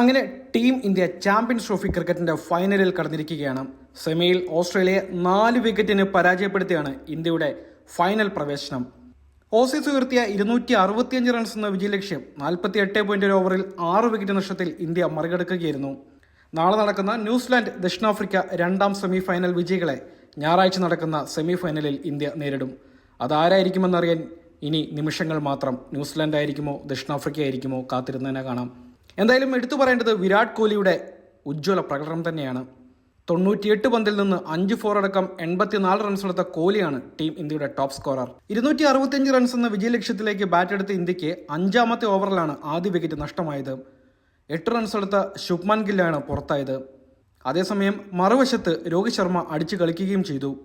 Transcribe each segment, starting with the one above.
അങ്ങനെ team India champions trophy ക്രിക്കറ്റിന്റെ ഫൈനലിൽ കടന്നിരിക്കുകയാണ്. സെമിയിൽ ഓസ്ട്രേലിയ നാല് വിക്കറ്റിന് പരാജയപ്പെടുത്തിയാണ് ഇന്ത്യയുടെ ഫൈനൽ പ്രവേശനം. ഓസീസ് ഉയർത്തിയ ഇരുന്നൂറ്റി അറുപത്തിയഞ്ച് റൺസ് എന്ന വിജയലക്ഷ്യം നാൽപ്പത്തി എട്ട് പോയിന്റ് ഓവറിൽ ആറ് വിക്കറ്റ് നഷ്ടത്തിൽ ഇന്ത്യ മറികടക്കുകയായിരുന്നു. നാളെ നടക്കുന്ന ന്യൂസിലാൻഡ് ദക്ഷിണാഫ്രിക്ക രണ്ടാം സെമി ഫൈനൽ വിജയികളെ ഞായറാഴ്ച നടക്കുന്ന സെമി ഫൈനലിൽ ഇന്ത്യ നേരിടും. അതാരായിരിക്കുമെന്നറിയാൻ ഇനി നിമിഷങ്ങൾ മാത്രം. ന്യൂസിലാൻഡ് ആയിരിക്കുമോ ദക്ഷിണാഫ്രിക്ക ആയിരിക്കുമോ കാത്തിരുന്നതിനെ കാണാം. എന്തായാലും എടുത്തു പറയേണ്ടത് വിരാട് കോഹ്ലിയുടെ ഉജ്ജ്വല പ്രകടനം തന്നെയാണ്. തൊണ്ണൂറ്റിയെട്ട് പന്തിൽ നിന്ന് അഞ്ച് ഫോർ അടക്കം എൺപത്തിനാല് റൺസ് എടുത്ത കോഹ്ലിയാണ് ടീം ഇന്ത്യയുടെ ടോപ്പ് സ്കോറർ ഇരുന്നൂറ്റി അറുപത്തിയഞ്ച് റൺസ് എന്ന വിജയലക്ഷ്യത്തിലേക്ക് ബാറ്റ് എടുത്ത ഇന്ത്യയ്ക്ക് അഞ്ചാമത്തെ ഓവറിലാണ് ആദ്യ വിക്കറ്റ് നഷ്ടമായത്. എട്ട് റൺസ് എടുത്ത ശുഭ്മാൻ ഗില്ലാണ് പുറത്തായത്. അതേസമയം മറുവശത്ത് രോഹിത് ശർമ്മ അടിച്ചു കളിക്കുകയും ചെയ്തു.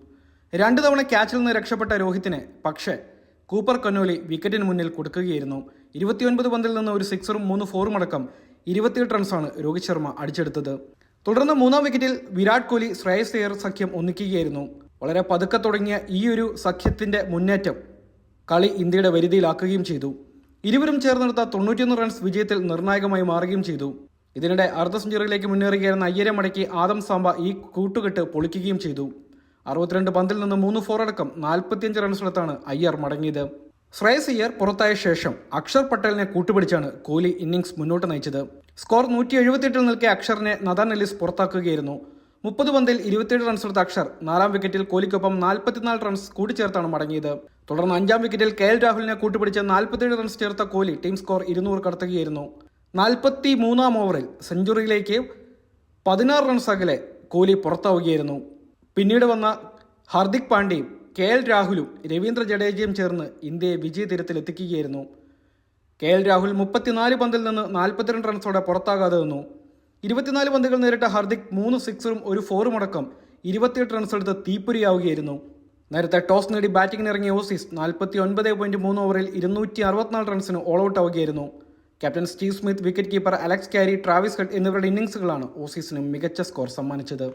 രണ്ടു തവണ ക്യാച്ചിൽ നിന്ന് രക്ഷപ്പെട്ട രോഹിത്തിനെ പക്ഷേ കൂപ്പർ കന്നോലി വിക്കറ്റിന് മുന്നിൽ കൊടുക്കുകയായിരുന്നു. ഇരുപത്തിയൊൻപത് പന്തിൽ നിന്ന് ഒരു സിക്സറും മൂന്ന് ഫോറും അടക്കം ഇരുപത്തിയെട്ട് റൺസാണ് രോഹിത് ശർമ്മ അടിച്ചെടുത്തത്. തുടർന്ന് മൂന്നാം വിക്കറ്റിൽ വിരാട് കോഹ്ലി ശ്രേയസ് അയ്യർ സഖ്യം ഒന്നിക്കുകയായിരുന്നു. വളരെ പതുക്കെ തുടങ്ങിയ ഈ ഒരു സഖ്യത്തിന്റെ മുന്നേറ്റം കളി ഇന്ത്യയുടെ വരുതിയിലാക്കുകയും ചെയ്തു. ഇരുവരും ചേർന്നെടുത്ത തൊണ്ണൂറ്റിയൊന്ന് റൺസ് വിജയത്തിൽ നിർണായകമായി മാറുകയും ചെയ്തു. ഇതിനിടെ അർദ്ധ സെഞ്ചുറിയിലേക്ക് മുന്നേറുകയായിരുന്ന അയ്യരെ മടക്കി ആദം സാമ്പ ഈ കൂട്ടുകെട്ട് പൊളിക്കുകയും ചെയ്തു. അറുപത്തിരണ്ട് പന്തിൽ നിന്ന് മൂന്ന് ഫോർ അടക്കം നാൽപ്പത്തിയഞ്ച് റൺസിലെത്താണ് അയ്യർ മടങ്ങിയത്. ശ്രേയസ് അയ്യർ പുറത്തായ ശേഷം അക്ഷർ പട്ടേലിനെ കൂട്ടുപിടിച്ചാണ് കോഹ്ലി ഇന്നിംഗ്സ് മുന്നോട്ട് നയിച്ചത്. സ്കോർ നൂറ്റി എഴുപത്തിയെട്ടിൽ നിൽക്കെ അക്ഷറിനെ നദാൻ എല്ലിസ് പുറത്താക്കുകയായിരുന്നു. മുപ്പത് പന്തിൽ ഇരുപത്തിയേഴ് റൺസ് എടുത്ത അക്ഷർ നാലാം വിക്കറ്റിൽ കോഹ്ലിക്കൊപ്പം നാൽപ്പത്തിനാല് റൺസ് കൂട്ടിച്ചേർത്താണ് മടങ്ങിയത്. തുടർന്ന് അഞ്ചാം വിക്കറ്റിൽ കെ എൽ രാഹുലിനെ കൂട്ടുപിടിച്ച് നാൽപ്പത്തിയേഴ് റൺസ് ചേർത്ത കോഹ്ലി ടീം സ്കോർ ഇരുന്നൂറ് കടത്തുകയായിരുന്നു. നാൽപ്പത്തി മൂന്നാം ഓവറിൽ സെഞ്ചുറിയിലേക്ക് പതിനാറ് റൺസ് അകലെ കോഹ്ലി പുറത്താവുകയായിരുന്നു. പിന്നീട് വന്ന ഹാർദിക് പാണ്ഡ്യയും കെ എൽ രാഹുലും രവീന്ദ്ര ജഡേജയും ചേർന്ന് ഇന്ത്യയെ വിജയതീരത്തിലെത്തിക്കുകയായിരുന്നു. കെ എൽ രാഹുൽ മുപ്പത്തിനാല് പന്തിൽ നിന്ന് നാൽപ്പത്തിരണ്ട് റൺസോടെ പുറത്താകാതെ നിന്നു. ഇരുപത്തിനാല് പന്തുകൾ നേരിട്ട ഹാർദിക് മൂന്ന് സിക്സറും ഒരു ഫോറും അടക്കം ഇരുപത്തിയെട്ട് റൺസ് എടുത്ത് തീപ്പൊരിയാവുകയായിരുന്നു. നേരത്തെ ടോസ് നേടി ബാറ്റിംഗിന് ഇറങ്ങിയ ഓസീസ് നാൽപ്പത്തി ഒൻപത് പോയിന്റ് മൂന്ന് ഓവറിൽ ഇരുന്നൂറ്റി അറുപത്തിനാല് റൺസിന് all out ആവുകയായിരുന്നു. Captain Steve Smith wicket keeper Alex Carey Travis Head എന്നിവരുടെ ഇന്നിംഗ്സുകളാണ് ഓസീസിന് മികച്ച സ്കോർ സമ്മാനിച്ചത്.